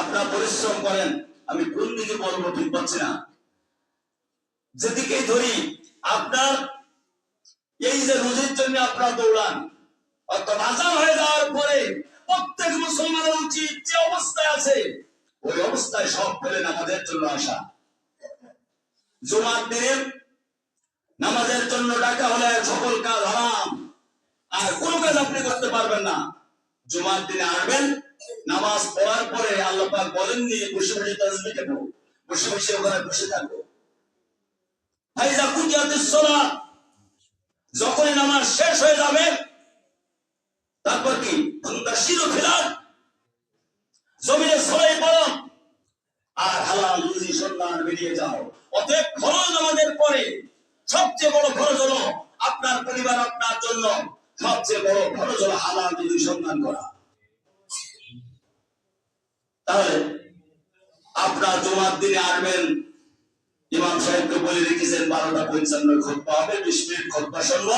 আপনারা পরিশ্রম করেন, আমি কোন দিকে বলব, ঠিক পাচ্ছি না। যেদিকে ধরি, আপনার এই যে রুজির জন্য আপনারা দৌড়ান, অর্থাৎ আজান হয়ে যাওয়ার পরে প্রত্যেক মুসলমানের উচিত যে অবস্থায় আছে, ওই অবস্থায় সব ফেলে নামাজের জন্য আসা। জুমার দিনে নামাজের জন্য ডাকা হলে সকল কাজ হারাম, আর কোনো কাজ আপনি করতে পারবেন না। জুমার দিনে আসবেন নামাজ পড়ার পরে আল্লাহ পাক বলেননি বসে বসে তাজবি দেবো বসে বসে ওখানে বসে থাকব ফাইজা কুতিয়াতিস সালাত। যখনই নামাজ শেষ হয়ে যাবে, তারপর কি? জমিনে পড়ো। আর হালাল রুজি সন্ধান বেরিয়ে যাও। অতএব খরচ আমাদের পরে। সবচেয়ে বড় খরচ হলো আপনার পরিবার, আপনার জন্য। সবচেয়ে বড় খরচ হলো হালাল রুজি সন্ধান করা। তাহলে আপনার জমার দিনে আসবেন ইমাম সাহেবকে বলে রেখেছেন, বারোটা পঞ্চান্ন খোদ্া হবে বিশ মিনিট খোদ্া শুনব।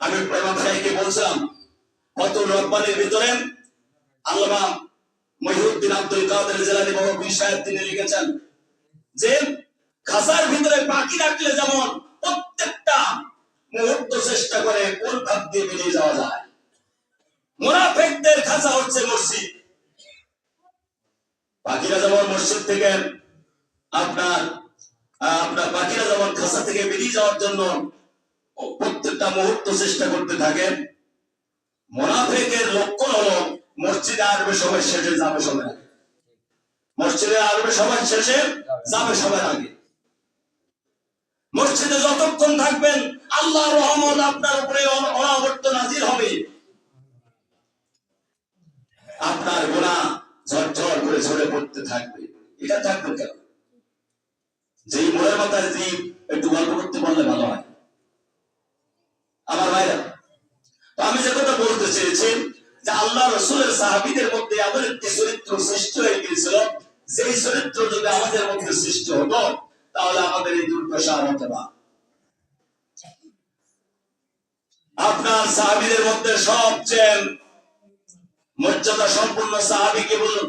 আমি ইমাম সাহেবকে বলছিলাম, কত রব্বানির ভিতরে আল্লামা মহিউদ্দিন আব্দুল কাদের জেলানি বাবা পীর সাহেব তিনি লিখেছেন যে, খাসার ভিতরে পাখি রাখলে যেমন প্রত্যেকটা মুহূর্ত চেষ্টা করে কোন ভাব দিয়ে বেরিয়ে যাওয়া যায়। মোনাফেকদের খাসা হচ্ছে মসজিদ। চেষ্টা করতে থাকে, মোনাফেকের হলো মসজিদে আসবে সবাই শেষে যাবে সবাই আগে। মসজিদে সবাই শেষে যাবে সবার আগে। মসজিদে যতক্ষণ থাকবেন আল্লাহ রহমত আপনার উপরে অন- অনাবর্ত নাজির হবে আপনার গোনা ঝরঝর করে ঝরে পড়তে থাকবে। এটা থাকবে কেন? যেই মোড়ের মাথায় যে একটু গল্প করতে পারলে ভালো হয়। আমার ভাইরা আমি যে কথা বলতে চেয়েছি, যে আল্লাহ রসুলের সাহাবিদের মধ্যে এমন একটি চরিত্র সৃষ্টি হয়ে গিয়েছিল, যেই চরিত্র যদি আমাদের মধ্যে সৃষ্টি হতো, তাহলে আমাদের এই দুর্দশা হতো না। আপনার সাহাবিদের মধ্যে সবচেয়ে মর্যাদা সম্পূর্ণ সাহাবিকে বলুন?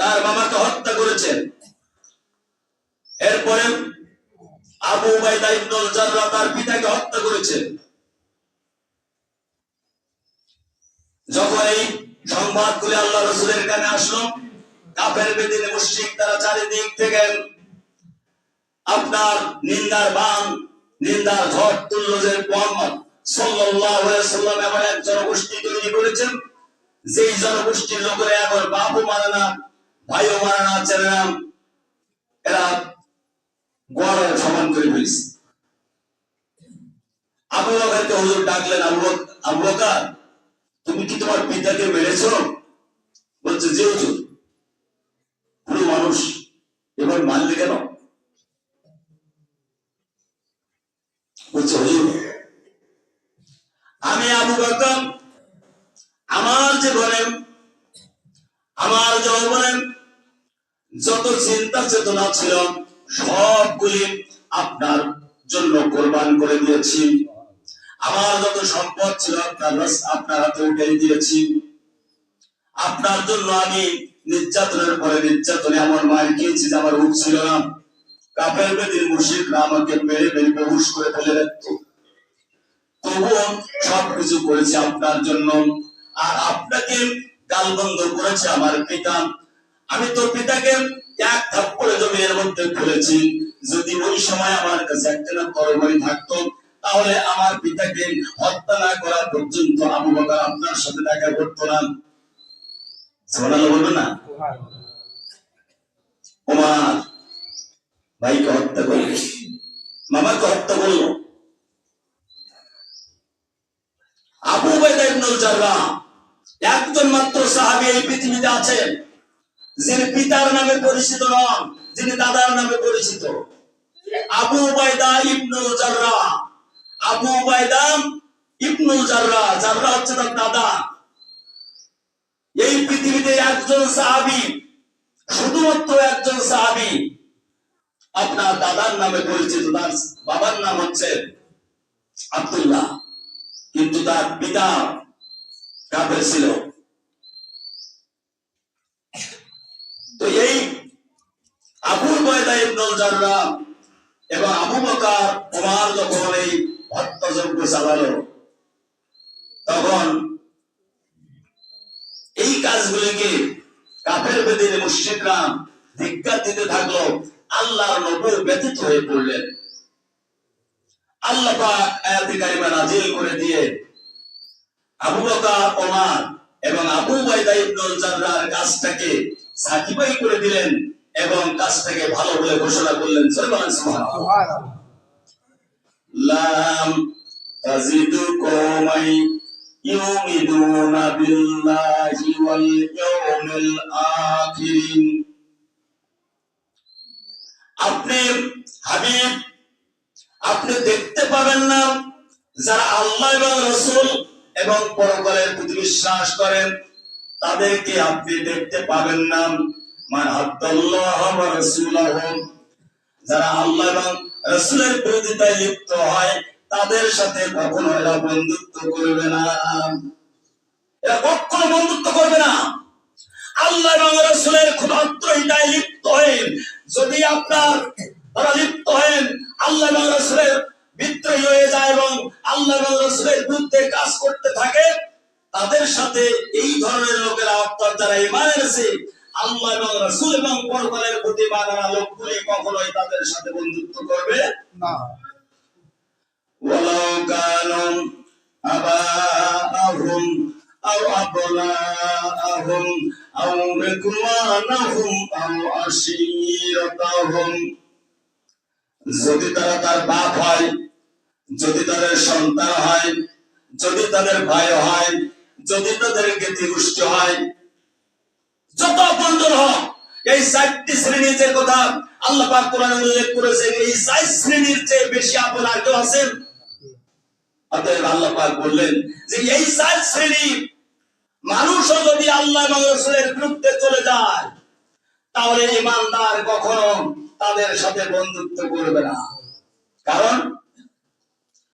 তার বাবাকে হত্যা করেছেন। এরপরে আবু উবাইদা ইবনুল জাররাহ তার পিতাকে হত্যা করেছেন। যখন এই সংবাদগুলি আল্লাহ রসুলের কানে আসলো, কাফের বেদিনে মুশরিক তারা চারিদিক থেকে আপনার নিন্দার বান, নিন্দার ঝড় তুল্য যে মোহাম্মদ সাল্লাল্লাহু আলাইহি সাল্লাম এমন এক জনগোষ্ঠী তৈরি করেছেন, যেই জনগোষ্ঠীর লোকেরা এখন বাপও মানে না ভাইও মানে না চেনে না এরা গোয়ারের সমান করে ফেলেছে। আবু বকরকে হুজুর ডাকলেন, আবু আবু বকর, তুমি কি তোমার পিতাকে মেরেছ? বলছে যে হুজুর। পুরো মানুষ, এবার মানলে কেন? বলছে, হুজুর, আমি আবু বকর, আমার জীবনে আমার যৌবনে যত চিন্তা চেতনা ছিল, সবগুলি আপনার জন্য কোরবান করে দিয়েছি। আমার যত সম্পদ ছিল, আপনার আপনার হাতে উঠে দিয়েছি। আপনার জন্য আমি নির্যাতনের পরে নির্যাতনে আমার মায়ের খেয়েছি যে আমার উঠ ছিল না। কাপের বেদিন মুর্শিদরা আমাকে মেরে মেরে বেহুশ করে ফেলে রাখত তবুও সবকিছু করেছি আপনার জন্য। আর আপনাকে গালবন্ধ করেছে আমার পিতা। আমি তোর পিতাকে এক থাপ্পড়ে জমির মধ্যে খুলেছি যদি ওই সময় আমার কাছে একটা তরবারি থাকতো, তাহলে আমার পিতাকে হত্যা না করা পর্যন্ত আবু বকর আপনার সাথে দেখা করতো না। না? ভাইকে হত্যা করল মামাকে হত্যা করল। আবু জাররাহ একজন মাত্র সাহাবি এই পৃথিবীতে আছেন। যিনি পিতার নামে পরিচিত নন, যিনি দাদার নামে পরিচিত। আবু উবাইদা ইবনুল জাররা। আবু উবাইদা ইবনুল জাররা জাররা হচ্ছে তার দাদা। এই পৃথিবীতে একজন সাহাবি, শুধুমাত্র একজন সাহাবি, আপনার দাদার নামে পরিচিত, তার বাবার নাম হচ্ছে আব্দুল্লাহ। কিন্তু তার পিতা কাফের ছিল। বয়দা ইবনুল এবং আবু বকর ওমর যখন এই হত্যাযজ্ঞ চালালো, তখন এই কাজগুলিকে কাফের বেদিনে মুশরিকরা ধিক্কার দিতে থাকল, আল্লাহর নবী ব্যতীত হয়ে পড়লেন। আল্লাহ পাক নাজিল করে দিয়ে আবু বকর এবং আবু বাইদা ইবনুল জাররার কাজটাকে সাকিবাই করে দিলেন। এবং কাজটাকে ভালো বলে ঘোষণা করলেন আপনি হাবিব, আপনি দেখতে পাবেন না যারা আল্লাহ এবং রসুল এবং পরকালের প্রতি বিশ্বাস করেন, তাদেরকে আপনি দেখতে পাবেন না। যারা আল্লাহ এবং রসুলের বিরোধিতায় লিপ্ত হয়, তাদের সাথে কখনো এরা বন্ধুত্ব করবে না। এরা কখনো বন্ধুত্ব করবে না। আল্লাহ এবং রসুলের ক্ষুধাত্র হিতায় লিপ্ত হয়ে যদি আপনার তারা লিপ্ত হয়েন আল্লাহ এবং রসুলের বিদ্রোহী হয়ে যায় এবং আল্লাহ এবং রসুলের বিরুদ্ধে কাজ করতে থাকে, তাদের সাথে এই ধরনের লোকেরা অর্থাৎ যারা ইমান এনেছে আল্লাহ এবং রাসূল এবং পরকালের প্রতি বাধা লোকগুলি কখনোই তাদের সাথে বন্ধুত্ব করবে না। ওয়ালাউ কানুম আও আও আও যদি তারা তার বাপ হয়, যদি তাদের সন্তান হয়, যদি তাদের ভাই হয়, যদি তাদের জ্ঞাতি হয় যত বন্ধুর হোক, এই চারটি শ্রেণির যে কথা আল্লাহ পাক কোরআনে উল্লেখ করেছেন, এই চার শ্রেণির চেয়ে বেশি আপন আর কেউ আছেন? অতএব আল্লাহ পাক বললেন যে এই চার শ্রেণি মানুষও যদি আল্লাহ এবং রসুলের বিরুদ্ধে চলে যায়, তাহলে ইমানদার কখনো তাদের সাথে বন্ধুত্ব করবে না। কারণ